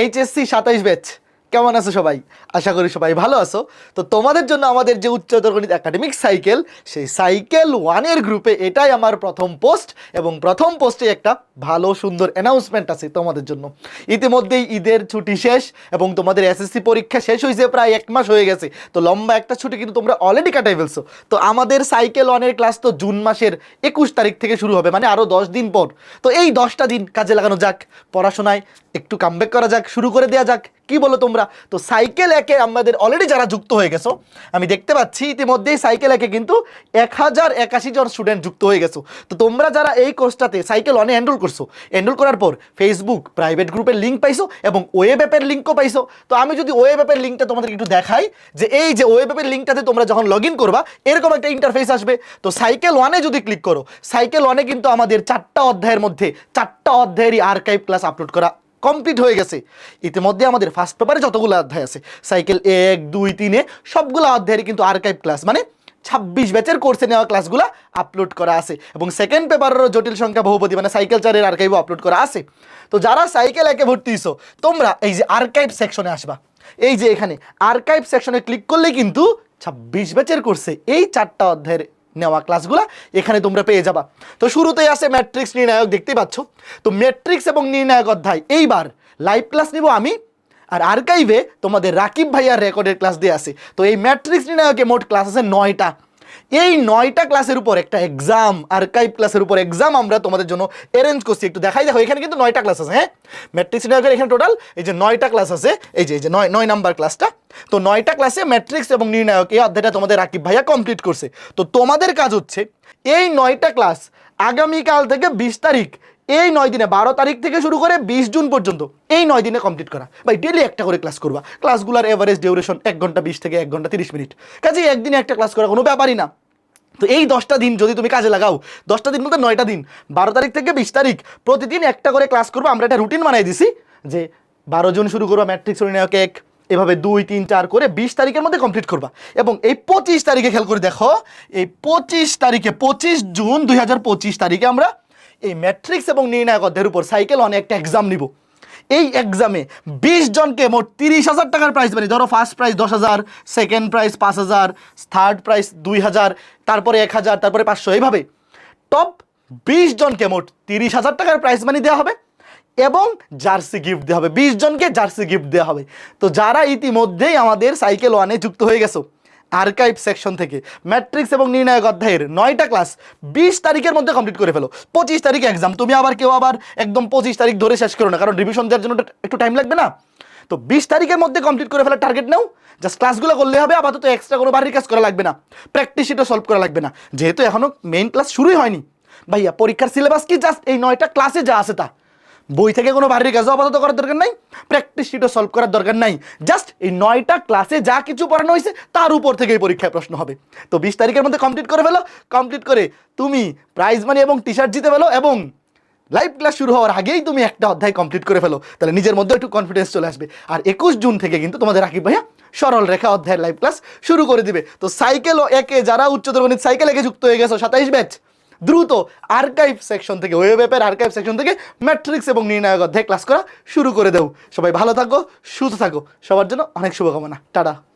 HSC সাতাইশ batch. কেমন আছো সবাই? আশা করি সবাই ভালো আছো। তো তোমাদের জন্য আমাদের যে উচ্চতর গণিত একাডেমিক সাইকেল, সেই সাইকেল ওয়ানের গ্রুপে এটাই আমার প্রথম পোস্ট এবং প্রথম পোস্টে একটা ভালো, সুন্দর অ্যানাউন্সমেন্ট আছে তোমাদের জন্য। ইতিমধ্যেই ঈদের ছুটি শেষ এবং তোমাদের এসএসসি পরীক্ষা শেষ হয়েছে প্রায় এক মাস হয়ে গেছে। তো লম্বা একটা ছুটি কিন্তু তোমরা অলরেডি কাটাই ফেলছো। তো আমাদের সাইকেল ওয়ানের ক্লাস তো জুন মাসের একুশ তারিখ থেকে শুরু হবে মানে আরও দশ দিন পর। তো এই দশটা দিন কাজে লাগানো যাক, পড়াশোনায় একটু কামব্যাক করা যাক, শুরু করে দেওয়া যাক। কি বলো তোমরা? তো সাইকেল একে আমাদের অলরেডি যারা যুক্ত হয়ে গেছো, আমি দেখতে পাচ্ছি ইতিমধ্যেই সাইকেল একে কিন্তু এক হাজার একাশি জন স্টুডেন্ট যুক্ত হয়ে গেছো। তো তোমরা যারা এই কোর্সটাতে সাইকেল অনে এনরোল করছ এনরোল করার পর ফেসবুক প্রাইভেট গ্রুপের লিঙ্ক পাইছো এবং ওয়েব অ্যাপের লিঙ্কও পাইছো। তো আমি যদি ওয়েব অ্যাপের লিঙ্কটা তোমাদের একটু দেখাই, যে এই যে ওয়েব অ্যাপের লিঙ্কটাতে তোমরা যখন লগ ইন করবা, এরকম একটা ইন্টারফেস আসবে। তো সাইকেল ওয়ানে যদি ক্লিক করো, সাইকেল ওয়ানে কিন্তু আমাদের চারটা অধ্যায়ের মধ্যে, চারটা অধ্যায়েরই আর্কাইভ ক্লাস আপলোড করা কমপ্লিট হয়ে গেছে। ইতিমধ্যে আমাদের ফার্স্ট পেপারে যতগুলো অধ্যায় আছে সাইকেল এক, দুই, তিনে সবগুলো অধ্যায়েরই কিন্তু আর্কাইভ ক্লাস মানে ছাব্বিশ ব্যাচের কোর্সে নেওয়া ক্লাসগুলো আপলোড করা আছে। এবং সেকেন্ড পেপারেরও জটিল সংখ্যা বহুপতি মানে সাইকেল চারের আর্কাইভও আপলোড করা আছে। তো যারা সাইকেল একে ভর্তি হইছো, তোমরা এই যে আর্কাইভ সেকশনে আসবা। এই যে এখানে আর্কাইভ সেকশনে ক্লিক করলে কিন্তু ছাব্বিশ ব্যাচের কোর্সে এই চারটা অধ্যায়ের নেওয়া ক্লাসগুলো এখানে তোমরা পেয়ে যাবা। তো শুরুতেই আসে ম্যাট্রিক্স নির্ণায়ক, দেখতেই পাচ্ছ? তো ম্যাট্রিক্স এবং নির্ণায়ক অধ্যায়, এইবার লাইভ ক্লাস নিব আমি, আর আর্কাইভে তোমাদের রাকিব ভাইয়ার রেকর্ডের ক্লাস দিয়ে আছে। তো এই ম্যাট্রিক্স নির্ণায়কে মোট ক্লাস আছে নয়টা। এই নয়টা ক্লাসের উপর একটা এক্সাম আর্কাইভ ক্লাসের উপর এক্সাম আমরা তোমাদের জন্য অ্যারেঞ্জ করছি। একটু দেখাই দেখো, এখানে কিন্তু নয়টা ক্লাস আছে হ্যাঁ? ম্যাট্রিক্স নির্ণায়কের এখানে টোটাল এই যে নয়টা ক্লাস আছে, এই যে এই যে নয় নয় নাম্বার ক্লাসটা তো নয়টা ক্লাসে ম্যাট্রিক্স এবং নির্ণায়ক এই অধ্যায়টা তোমাদের রাকিব ভাইয়া কমপ্লিট করছে। তো তোমাদের কাজ হচ্ছে, এই নয়টা ক্লাস আগামীকাল থেকে বিশ তারিখ, এই নয় দিনে বারো তারিখ থেকে শুরু করে বিশ জুন পর্যন্ত, এই নয় দিনে কমপ্লিট করা। ভাই ডেলি একটা করে ক্লাস করবা। ক্লাসগুলোর এভারেজ ডিউরেশন এক ঘণ্টা বিশ থেকে এক ঘণ্টা তিরিশ মিনিট কাজে একদিনে একটা ক্লাস করা কোনো ব্যাপারই না। তো এই দশটা দিন যদি তুমি কাজে লাগাও, দশটা দিন বলতে নয়টা দিন, বারো তারিখ থেকে বিশ তারিখ, প্রতিদিন একটা করে ক্লাস করব। আমরা একটা রুটিন বানাই দিছি যে বারো জুন শুরু করব ম্যাট্রিক্স এক এভাবে দুই, তিন, চার করে বিশ তারিখের মধ্যে কমপ্লিট করবা। এবং এই পঁচিশ তারিখে খেয়াল করে দেখো, এই পঁচিশ তারিখে, পঁচিশ জুন দুই হাজার পঁচিশ তারিখে আমরা এই ম্যাট্রিক্স এবং নির্ণায়ক অধ্যায়ের উপর সাইকেল অনেক একটা এক্সাম নিব। এই এক্সামে বিশ জনকে মোট তিরিশ হাজার টাকার প্রাইজ মানে ধরো ফার্স্ট প্রাইজ দশ হাজার সেকেন্ড প্রাইজ পাঁচ হাজার থার্ড প্রাইজ দুই হাজার, তারপরে এক হাজার, তারপরে পাঁচশো। এইভাবে টপ বিশ জনকে মোট তিরিশ হাজার টাকার প্রাইজ মানি দেওয়া হবে। এবং জার্সি গিফট দেওয়া হবে। বিশ জনকে জার্সি গিফট দেওয়া হবে। তো যারা ইতিমধ্যেই আমাদের সাইকেল ওয়ানে যুক্ত হয়ে গেছো আর্কাইভ সেকশন থেকে ম্যাট্রিক্স এবং নির্ণায়ক অধ্যায়ের নয়টা ক্লাস বিশ তারিখের মধ্যে কমপ্লিট করে ফেলো। পঁচিশ তারিখ এক্সাম তুমি আবার কেউ আবার একদম পঁচিশ তারিখ ধরে শেষ করো না, কারণ রিভিশন দেওয়ার জন্য একটু টাইম লাগবে না। তো বিশ তারিখের মধ্যে কমপ্লিট করে ফেলার টার্গেট নাও। জাস্ট ক্লাসগুলো করলে হবে, আপাতত এক্সট্রা কোনো বাড়ির কাজ করা লাগবে না। প্র্যাকটিস শিটও সলভ করা লাগবে না। যেহেতু এখনও মেইন ক্লাস শুরুই হয়নি। ভাইয়া, পরীক্ষার সিলেবাস কি? জাস্ট এই নয়টা ক্লাসে যা আছে তা। বই থেকে কোনো বাড়ির কাজও আপাতত করার দরকার নাই প্র্যাকটিস শিটও সলভ করার দরকার নাই। জাস্ট এই নয়টা ক্লাসে যা কিছু পড়ানো হয়েছে, তার উপর থেকে এই পরীক্ষায় প্রশ্ন হবে। তো বিশ তারিখের মধ্যে কমপ্লিট করে ফেলো কমপ্লিট করে তুমি প্রাইজ মানি এবং টি শার্ট জিতে ফেলো এবং লাইভ ক্লাস শুরু হওয়ার আগেই তুমি একটা অধ্যায় কমপ্লিট করে ফেলো। তাহলে নিজের মধ্যে একটু কনফিডেন্স চলে আসবে। আর একুশ জুন থেকে কিন্তু তোমাদের রাকিব ভাইয়া সরল রেখা অধ্যায়ের লাইভ ক্লাস শুরু করে দিবে। তো সাইকেল ও একে, যারা উচ্চতর গণিত সাইকেল একে যুক্ত হয়ে গেছো, সাতাইশ ব্যাচ দ্রুত আর্কাইভ সেকশন থেকে ওয়েব অ্যাপের আর্কাইভ সেকশন থেকে ম্যাট্রিক্স এবং নির্ণায়ক অধ্যায় ক্লাস করা শুরু করে দেও সবাই ভালো থাকো, সুস্থ থাকো। সবার জন্য অনেক শুভকামনা। টাটা।